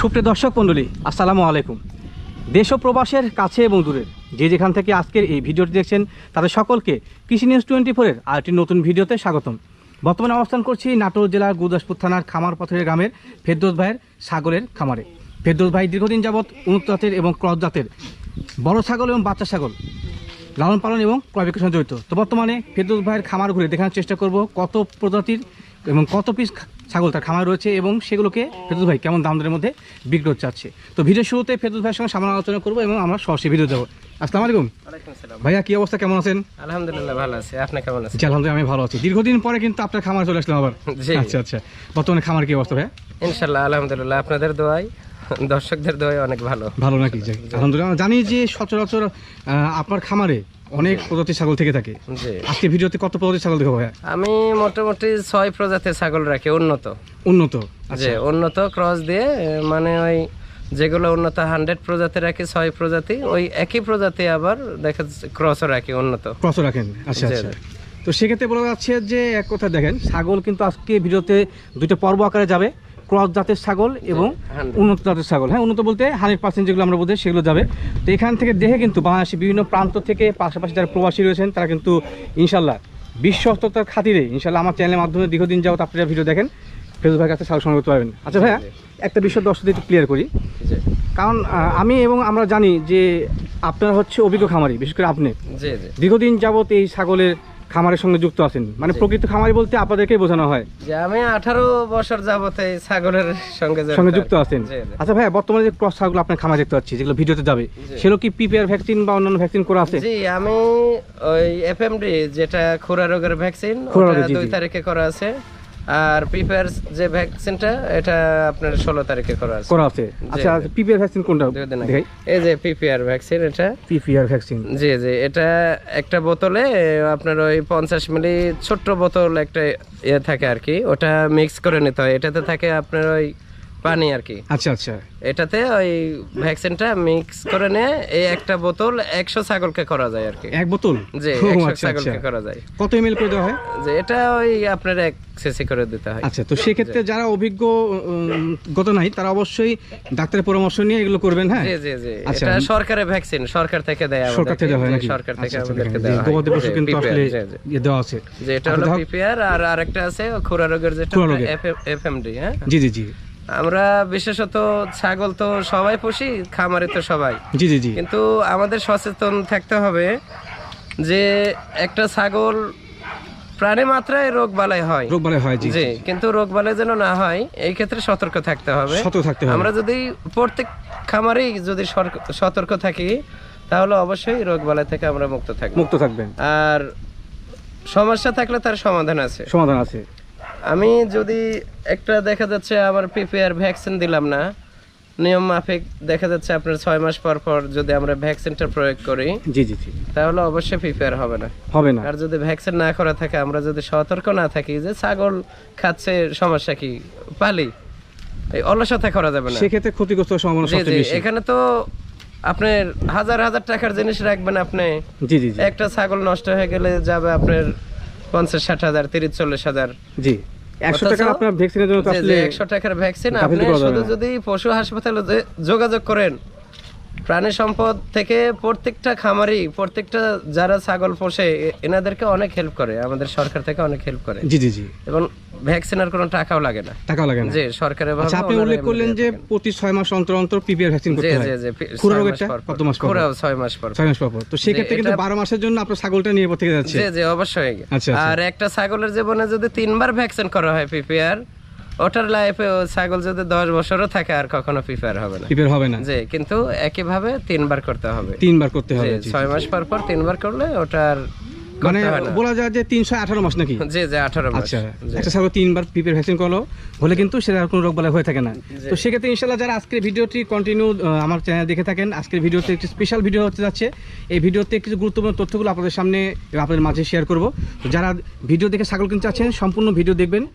সুপ্রিয় দর্শক মণ্ডলী, আসসালামু আলাইকুম। দেশ ও প্রবাসের কাছে এবং দূরের যে যেখান থেকে আজকের এই ভিডিওটি দেখছেন, তাদের সকলকে কৃষি নিউজ টোয়েন্টি ফোরের আরেকটি নতুন ভিডিওতে স্বাগতম। বর্তমানে অবস্থান করছি নাটোর জেলার গুরদাসপুর থানার খামার পথের গ্রামের ফেরদোস ভাইয়ের সাগরের খামারে। ফেরদোস ভাই দীর্ঘদিন যাবৎ জাতের এবং ক্রস জাতের বড় ছাগল এবং বাচ্চা ছাগল লালন পালন এবং ক্রয় বিক্রয়ের জড়িত তো বর্তমানে ফেরদৌস ভাইয়ের খামার ঘুরে দেখানোর চেষ্টা করব কত প্রজাতির এবং কত পিস ছাগল তার খামার রয়েছে এবং সেগুলোকে ফেরদৌস ভাই কেমন দাম দরের মধ্যে বিক্রি হচ্ছে আছে তো ভিডিও শুরুতে ফেরদৌস ভাইয়ের সঙ্গে সামান্য আলোচনা করব এবং আমরা সরাসরি ভিডিও দেবো। আসসালামু আলাইকুম। ভাইয়া কি অবস্থা? কেমন আছেন? আলহামদুলিল্লাহ ভালো আছে। আপনি কেমন আছেন? আলহামদুলিল্লাহ আমি ভালো আছি। দীর্ঘদিন পরে কিন্তু আপনার খামার চলে আসলাম আবার। জি। আচ্ছা আচ্ছা। বর্তমানে খামার কি অবস্থা ভাইয়া? ইনশাল্লাহ আলহামদুলিল্লাহ। আপনাদের দোয়াই দর্শকদের দোয়াই অনেক ভালো। ভালো নাকি? আলহামদুলিল্লাহ। জানি যে সচরাচর আপনার খামারে অনেক প্রজাতির ছাগল থেকে থাকে। আজকে ভিডিওতে কত প্রজাতির ছাগল দেখো ভাইয়া? আমি মোটামুটি ছয় প্রজাতির ছাগল রাখি উন্নত। উন্নত আচ্ছা। যে উন্নত ক্রস দিয়ে মানে ওই যেগুলো উন্নত হান্ড্রেড প্রজাতি রাখি ছয় প্রজাতি ওই একই প্রজাতি আবার দেখা যাচ্ছে ক্রসও রাখি উন্নত। ক্রস রাখেন। আচ্ছা আচ্ছা। তো সেক্ষেত্রে বলা যাচ্ছে যে এক কথা দেখেন ছাগল কিন্তু আজকে ভিডিওতে দুটো পর্ব আকারে যাবে। ক্রস জাতের ছাগল এবং উন্নত জাতের ছাগল। হ্যাঁ উন্নত বলতে হান্ড্রেড পার্সেন্ট যেগুলো আমরা বলতে সেগুলো যাবে। তো এখান থেকে দেখে কিন্তু বাংলাদেশের বিভিন্ন প্রান্ত থেকে পাশাপাশি যারা প্রবাসী রয়েছেন তারা কিন্তু ইনশাল্লাহ বিশ্বস্ততার খাতিরে ইনশাল্লাহ আমার চ্যানেলের মাধ্যমে দীর্ঘদিন যাবত আপনারা ভিডিও দেখেন ফেসবুক ভাইয়ের কাছে ছাগল সংগ্রহ করতে পারবেন। আচ্ছা ভাইয়া একটা বিষয় দর্শকদের একটু ক্লিয়ার করি। কারণ আমি এবং আমরা জানি যে আপনার হচ্ছে অভিজ্ঞ খামারি বিশেষ করে আপনি। দীর্ঘদিন যাবত এই ছাগলের খামারের সঙ্গে যুক্ত আছেন। মানে প্রকৃত খামারি বলতে আপনাদেরকে বোঝানো হয়। যে আমি আঠারো বছর যাবত এই ছাগলের সঙ্গে সঙ্গে যুক্ত আছেন। আচ্ছা ভাই বর্তমানে যে ক্রস ছাগল আপনার খামার দেখতে পাচ্ছি যেগুলো ভিডিওতে যাবে সেগুলো কি পিপিআর ভ্যাকসিন বা অন্যান্য ভ্যাকসিন করা আছে? জি আমি ওই এফএমডি যেটা খোরা রোগের ভ্যাকসিন ওটা দুই তারিখে করা আছে। আর পিপারস যে ভ্যাকসিনটা এটা আপনার ষোলো তারিখে করা আছে। করা আছে। আচ্ছা। পিপিআর ভ্যাকসিন কোনটা। দেখাই। এই যে পিপিআর ভ্যাকসিন এটা। পিপিআর ভ্যাকসিন জি জি এটা একটা বোতলে আপনার ওই পঞ্চাশ মিলি ছোট্ট বোতল একটা ইয়ে থাকে আর কি ওটা মিক্স করে নিতে হয়। এটাতে থাকে আপনার ওই পানি আর কি। আচ্ছা আচ্ছা। এটাতে ওই ভ্যাকসিনটা মিক্স করে নিয়ে এই একটা বোতল একশো ছাগলকে করা যায় আর কি। এক বোতল? যে ও, একশো আচ্ছা আচ্ছা। ছাগলকে করা যায়। কত এমএল করে দেওয়া হয়? যে এটা ওই আপনার এক সিসি করে দিতে হয়। আচ্ছা তো সেক্ষেত্রে যারা অভিজ্ঞ গত নাই তারা অবশ্যই ডাক্তারের পরামর্শ নিয়ে এগুলো করবেন হ্যাঁ? জি জি জি। আচ্ছা। এটা সরকারের ভ্যাকসিন সরকার থেকে দেয় আমাদেরকে। সরকার থেকে দেওয়া হয় নাকি? সরকার থেকে আচ্ছা, আচ্ছা, আমাদেরকে জি, দেওয়া হয়। গবাদি পশু কিন্তু আসলে জি, জি। দেওয়া আছে। যে এটা আচ্ছা, হলো পিপিআর আর আরেকটা আছে খুরা রোগের যেটা এফএমডি হ্যাঁ? জি জি জি। আমরা বিশেষত ছাগল তো সবাই পুষি খামারে তো সবাই। জি জি জি। কিন্তু আমাদের সচেতন থাকতে হবে যে একটা ছাগল প্রাণী মাত্রায় রোগ বালাই হয়। রোগ বালাই হয় জি। কিন্তু রোগ বালাই যেন না হয় এই ক্ষেত্রে সতর্ক থাকতে হবে। সতর্ক থাকতে হবে। আমরা যদি প্রত্যেক খামারেই যদি সতর্ক থাকি তাহলে অবশ্যই রোগ বালাই থেকে আমরা মুক্ত থাকব। মুক্ত থাকবেন। আর সমস্যা থাকলে তার সমাধান আছে। সমাধান আছে। আমি যদি একটা দেখা যাচ্ছে আমার পিপিআর ভ্যাকসিন দিলাম না নিয়ম মাফিক দেখা যাচ্ছে আপনার ছয় মাস পর পর যদি আমরা ভ্যাকসিনটা প্রয়োগ করি জি জি জি। তাহলে অবশ্যই পিপিআর হবে না। হবে না। আর যদি ভ্যাকসিন না করা থাকে আমরা যদি সতর্ক না থাকি যে ছাগল খাচ্ছে সমস্যা কি? পালি। এই অলসতা করা যাবে না। সেক্ষেত্রে ক্ষতিগ্রস্ত সম্ভাবনা সবচেয়ে বেশি। এখানে তো আপনার হাজার হাজার টাকার জিনিস রাখবেন আপনি। জি জি। একটা ছাগল নষ্ট হয়ে গেলে যাবে আপনার পঞ্চাশ ষাট হাজার তিরিশ চল্লিশ হাজার। জি। একশো টাকার টাকা আপনার ভ্যাকসিনের জন্য একশো টাকার ভ্যাকসিন আপনি শুধু যদি পশু হাসপাতালে যোগাযোগ করেন প্রাণী সম্পদ থেকে প্রত্যেকটা খামারি প্রত্যেকটা যারা ছাগল পোষে এনাদেরকে অনেক হেল্প করে আমাদের সরকার থেকে অনেক হেল্প করে জি জি জি এবং ভ্যাকসিনের কোনো টাকাও লাগে না টাকাও লাগে না যে সরকারের ভাবে আচ্ছা আপনি উল্লেখ করলেন যে প্রতি ছয় মাস অন্তর অন্তর পিপিআর ভ্যাকসিন করতে হয় জি জি পি- খুরা পর। কত মাস পর? খুরাও ছয় মাস পর পর। ছয় মাস পর। তো সেক্ষেত্রে কিন্তু এটা- বারো মাসের জন্য আপনার ছাগলটা নিয়ে থেকে যাচ্ছে জি জি অবশ্যই আচ্ছা, আচ্ছা। আর একটা ছাগলের জীবনে যদি তিনবার ভ্যাকসিন করা হয় পিপিআর ওটার লাইফে ছাগল যদি দশ বছরও থাকে আর কখনো পিপিআর হবে না। পিপিআর হবে না। জি কিন্তু একইভাবে তিনবার করতে হবে। তিনবার করতে হবে ছয় মাস পর পর তিনবার করলে ওটার মানে। বলা যায় যে তিনশো আঠারো মাস নাকি? জি জি আঠারো মাস। আচ্ছা একটা ছাগল তিনবার ভ্যাকসিন করল হলে কিন্তু সেটা আর কোনো রোগ বালাই হয়ে থাকে না। তো সেক্ষেত্রে ইনশাল্লাহ যারা আজকের ভিডিওটি কন্টিনিউ আমার চ্যানেল দেখে থাকেন আজকের ভিডিওতে একটি স্পেশাল ভিডিও হতে যাচ্ছে। এই ভিডিওতে কিছু গুরুত্বপূর্ণ তথ্যগুলো আপনাদের সামনে আপনাদের মাঝে শেয়ার করব। তো যারা ভিডিও দেখে ছাগল কিনতে চাচ্ছেন সম্পূর্ণ ভিডিও দেখবেন।